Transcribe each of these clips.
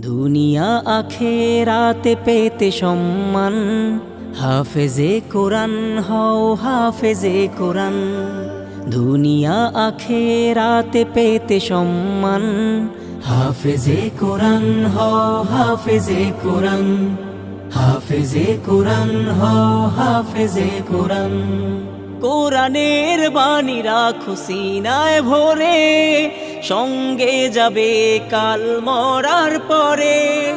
দুনিয়া আখেরাতে পেতে সম্মান। হাফেজে কোরআন, হও হাফেজে কোরআন। দুনিয়া আখেরাতে পেতে সম্মান। হাফেজে কোরআন, হও হাফেজে কোরআন। হাফেজে কোরআন, হও হাফেজে কোরআন। কোরআনের বাণী রাখো সিনায় ভরে। সঙ্গে যাবে কাল মরার পরে।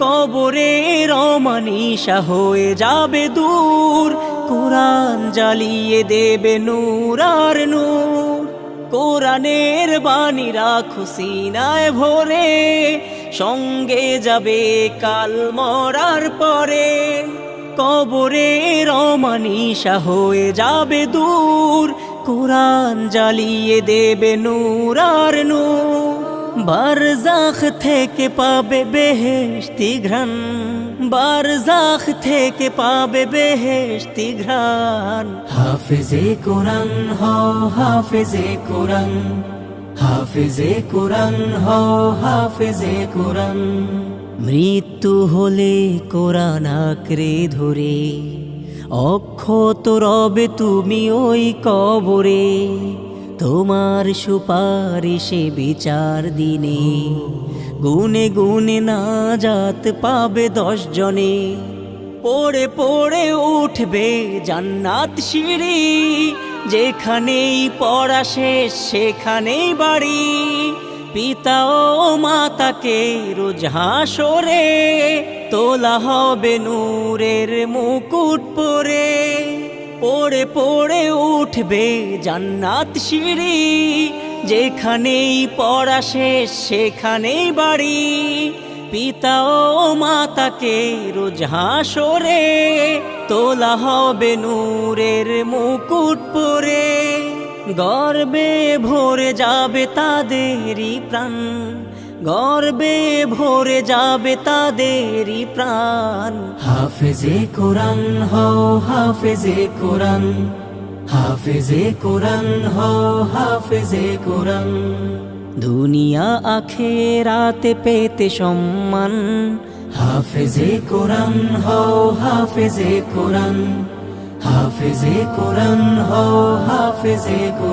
কবরে রমানিশা হয়ে যাবে দূর। কোরআন জ্বালিয়ে দেবে নূর আর নূর। কোরআনের বাণী রাখো সিনায় ভরে। সঙ্গে যাবে কাল মরার পরে। কবরে রমানিশা হয়ে যাবে দূর। কোরআন জ্বালিয়ে দেবে নূর আর নূর। থেকে পাবে বেহেশতি ঘ্রাণ। বারজাখ থেকে পাবে বেহেশতি ঘ্রাণ। হাফেজে কোরআন হাফেজে কোরআন। হাফেজে কোরআন হও হাফেজে কোরআন। মৃত্যু হলে কোরআন আঁকড়ে ধরে, অক্ষত রবে তুমি ওই কবরে, তোমার সুপারিশে বিচার দিনে, গুনে গুনে না যাত পাবে দশ জনে, পড়ে পড়ে উঠবে জান্নাত সিঁড়ি যেখানেই পড়া শেষ, সেখানেই বাড়ি। পিতা ও মাতাকে রোজ হাসরে, তোলা হবে নূরের মুকুট পরে। পড়ে পড়ে উঠবে জান্নাত সিঁড়ি, যেখানেই পড়া শেষ, সেখানেই বাড়ি। পিতা ও মাতাকে রোজ হাসরে তোলা হবে নূরের মুকুট পরে। গর্বে ভরে যাবে তাদেরই প্রাণ। গর্বে ভরে যাবে তাদেরই প্রাণ। হাফেজে কোরআন হও, হাফেজে কোরআন। হাফেজে কোরআন হও, হাফেজে কোরআন। দুনিয়া আখেরাতে পেতে সম্মান। হাফেজে কোরআন হও হাফেজে কোরআন। হাফেজে কোরআন হও হাফেজে কোরআন।